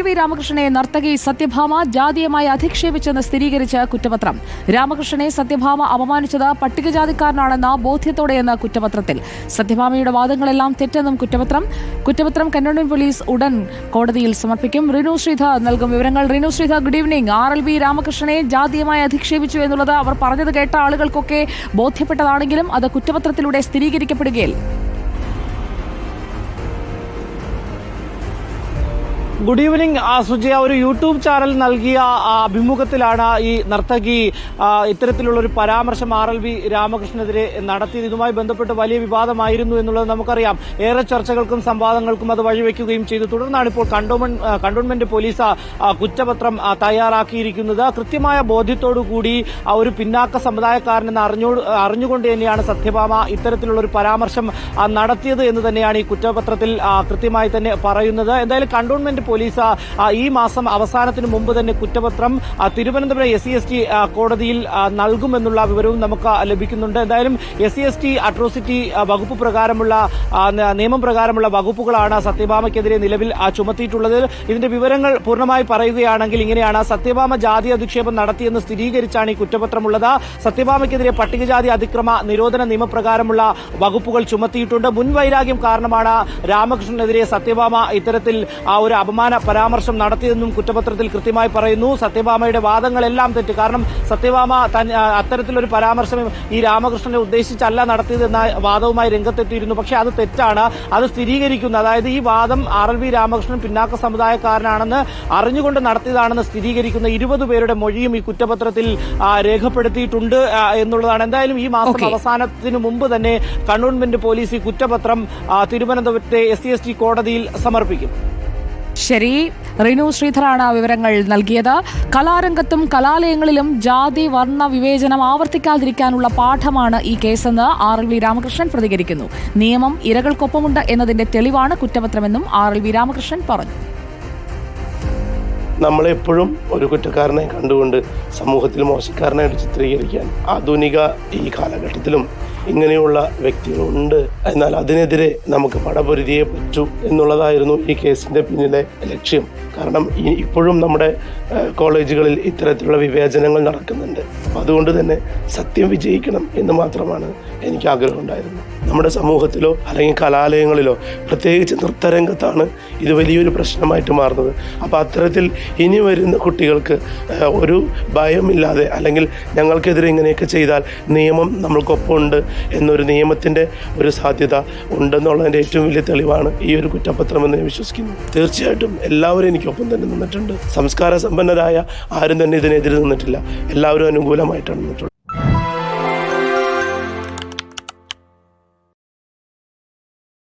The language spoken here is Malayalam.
എൽ വി രാമകൃഷ്ണനെ നർത്തകി സത്യഭാമ ജാതീയമായി അധിക്ഷേപിച്ചെന്ന് സ്ഥിരീകരിച്ച കുറ്റപത്രം. രാമകൃഷ്ണനെ സത്യഭാമ അപമാനിച്ചത് പട്ടികജാതിക്കാരനാണെന്ന ബോധ്യത്തോടെയെന്ന് കുറ്റപത്രത്തിൽ. സത്യഭാമയുടെ വാദങ്ങളെല്ലാം തെറ്റെന്നും കുറ്റപത്രം. കുറ്റപത്രം കന്റോൺമെന്റ് പോലീസ് ഉടൻ കോടതിയിൽ സമർപ്പിക്കും. റിനു ശ്രീധ നൽകും വിവരങ്ങൾ. Rinu Sreedha good evening R L V രാമകൃഷ്ണനെ ജാതീയമായി അധിക്ഷേപിച്ചു എന്നുള്ളത് അവർ പറഞ്ഞത് കേട്ട ആളുകൾക്കൊക്കെ ബോധ്യപ്പെട്ടതാണെങ്കിലും അത് കുറ്റപത്രത്തിലൂടെ സ്ഥിരീകരിക്കപ്പെടുകയില്ല. Good evening Sujaya. ഒരു യൂട്യൂബ് ചാനൽ നൽകിയ അഭിമുഖത്തിലാണ് ഈ നർത്തകി ഇത്തരത്തിലുള്ള ഒരു പരാമർശം ആർ എൽ വി രാമകൃഷ്ണനെതിരെ നടത്തിയത്. ഇതുമായി ബന്ധപ്പെട്ട് വലിയ വിവാദമായിരുന്നു എന്നുള്ളത് നമുക്കറിയാം. ഏറെ ചർച്ചകൾക്കും സംവാദങ്ങൾക്കും അത് വഴിവെക്കുകയും ചെയ്തു. തുടർന്നാണ് ഇപ്പോൾ കണ്ടോൺമെന്റ് പോലീസ് കുറ്റപത്രം തയ്യാറാക്കിയിരിക്കുന്നത്. കൃത്യമായ ബോധ്യത്തോടു കൂടി ആ ഒരു പിന്നാക്ക സമുദായക്കാരനെന്ന് അറിഞ്ഞോ അറിഞ്ഞുകൊണ്ട് തന്നെയാണ് സത്യഭാമ ഇത്തരത്തിലുള്ള ഒരു പരാമർശം നടത്തിയത് എന്ന് തന്നെയാണ് ഈ കുറ്റപത്രത്തിൽ കൃത്യമായി തന്നെ പറയുന്നത്. എന്തായാലും കണ്ടോൺമെന്റ് പോലീസ് ഈ മാസം അവസാനത്തിന് മുമ്പ് തന്നെ കുറ്റപത്രം Thiruvananthapuram S C S T കോടതിയിൽ നൽകുമെന്നുള്ള വിവരവും നമുക്ക് ലഭിക്കുന്നുണ്ട്. എന്തായാലും S C S T atrocity വകുപ്പ് പ്രകാരമുള്ള നിയമപ്രകാരമുള്ള നിയമം പ്രകാരമുള്ള വകുപ്പുകളാണ് സത്യഭാമയ്ക്കെതിരെ നിലവിൽ ചുമത്തിയിട്ടുള്ളത്. ഇതിന്റെ വിവരങ്ങൾ പൂർണമായി പറയുകയാണെങ്കിൽ ഇങ്ങനെയാണ്. സത്യഭാമ ജാതി അധിക്ഷേപം നടത്തിയെന്ന് സ്ഥിരീകരിച്ചാണ് ഈ കുറ്റപത്രമുള്ളത്. സത്യഭാമയ്ക്കെതിരെ പട്ടികജാതി അതിക്രമ നിരോധന നിയമപ്രകാരമുള്ള വകുപ്പുകൾ ചുമത്തിയിട്ടുണ്ട്. മുൻവൈരാഗ്യം കാരണമാണ് രാമകൃഷ്ണനെതിരെ സത്യഭാമ ഇത്തരത്തിൽ ആ ഒരു അപമാന പരാമർശം നടത്തിയതെന്നും കുറ്റപത്രത്തിൽ കൃത്യമായി പറയുന്നു. സത്യഭാമയുടെ വാദങ്ങളെല്ലാം തെറ്റ്. കാരണം സത്യഭാമ അത്തരത്തിലൊരു പരാമർശം ഈ രാമകൃഷ്ണനെ ഉദ്ദേശിച്ചല്ല നടത്തിയതെന്ന വാദവുമായി രംഗത്തെത്തിയിരുന്നു. പക്ഷേ അത് തെറ്റാണ്. അത് സ്ഥിരീകരിക്കുന്നു. അതായത് ഈ വാദം ആർ എൽ വി രാമകൃഷ്ണൻ പിന്നാക്ക സമുദായക്കാരനാണെന്ന് അറിഞ്ഞുകൊണ്ട് നടത്തിയതാണെന്ന് സ്ഥിരീകരിക്കുന്ന ഇരുപത് പേരുടെ മൊഴിയും ഈ കുറ്റപത്രത്തിൽ രേഖപ്പെടുത്തിയിട്ടുണ്ട് എന്നുള്ളതാണ്. എന്തായാലും ഈ മാസം. അവസാനത്തിന് മുമ്പ് തന്നെ കണ്ടോൺമെന്റ് പോലീസ് ഈ കുറ്റപത്രം തിരുവനന്തപുരത്തെ എസ് സി എസ് ടി കോടതിയിൽ സമർപ്പിക്കും. ശരി റിനു ശ്രീധറാണ് വിവരങ്ങൾ നൽകിയത്. കലാരംഗത്തും കലാലയങ്ങളിലും ജാതി വർണ വിവേചനം ആവർത്തിക്കാതിരിക്കാനുള്ള പാഠമാണ് ഈ കേസെന്ന് ആർ എൽ വി രാമകൃഷ്ണൻ പ്രതികരിക്കുന്നു. നിയമം ഇരകൾക്കൊപ്പമുണ്ട് എന്നതിന്റെ തെളിവാണ് കുറ്റപത്രമെന്നും ആർ എൽ വി രാമകൃഷ്ണൻ പറഞ്ഞു. നമ്മളെപ്പോഴും ഒരു കുറ്റക്കാരനെ കണ്ടുകൊണ്ട് സമൂഹത്തിൽ മോശക്കാരനായിട്ട് ചിത്രീകരിക്കാൻ ആധുനിക ഈ കാലഘട്ടത്തിലും ഇങ്ങനെയുള്ള വ്യക്തികളുണ്ട്. എന്നാൽ അതിനെതിരെ നമുക്ക് പടപൊരുതിയെ പറ്റൂ എന്നുള്ളതായിരുന്നു ഈ കേസിന്റെ പിന്നിലെ ലക്ഷ്യം. കാരണം ഇപ്പോഴും നമ്മുടെ കോളേജുകളിൽ ഇത്തരത്തിലുള്ള വിവേചനങ്ങൾ നടക്കുന്നുണ്ട്. അതുകൊണ്ട് തന്നെ സത്യം വിജയിക്കണം എന്ന് മാത്രമാണ് എനിക്ക് ആഗ്രഹമുണ്ടായിരുന്നത്. നമ്മുടെ സമൂഹത്തിലോ അല്ലെങ്കിൽ കലാലയങ്ങളിലോ പ്രത്യേകിച്ച് നൃത്തരംഗത്താണ് ഇത് വലിയൊരു പ്രശ്നമായിട്ട് മാറുന്നത്. അപ്പോൾ അത്തരത്തിൽ ഇനി വരുന്ന കുട്ടികൾക്ക് ഒരു ഭയമില്ലാതെ അല്ലെങ്കിൽ ഞങ്ങൾക്കെതിരെ ഇങ്ങനെയൊക്കെ ചെയ്താൽ നിയമം നമ്മൾക്കൊപ്പമുണ്ട് എന്നൊരു നിയമത്തിന്റെ ഒരു സാധ്യത ഉണ്ടെന്നുള്ളതിന്റെ ഏറ്റവും വലിയ തെളിവാണ് ഈ ഒരു കുറ്റപത്രം എന്ന് ഞാൻ വിശ്വസിക്കുന്നു. തീർച്ചയായിട്ടും എല്ലാവരും എനിക്കൊപ്പം തന്നെ നിന്നിട്ടുണ്ട്. സംസ്കാര സമ്പന്നരായ ആരും തന്നെ ഇതിനെതിരെ നിന്നിട്ടില്ല. എല്ലാവരും അനുകൂലമായിട്ടാണ് നിന്നിട്ടുള്ളത്.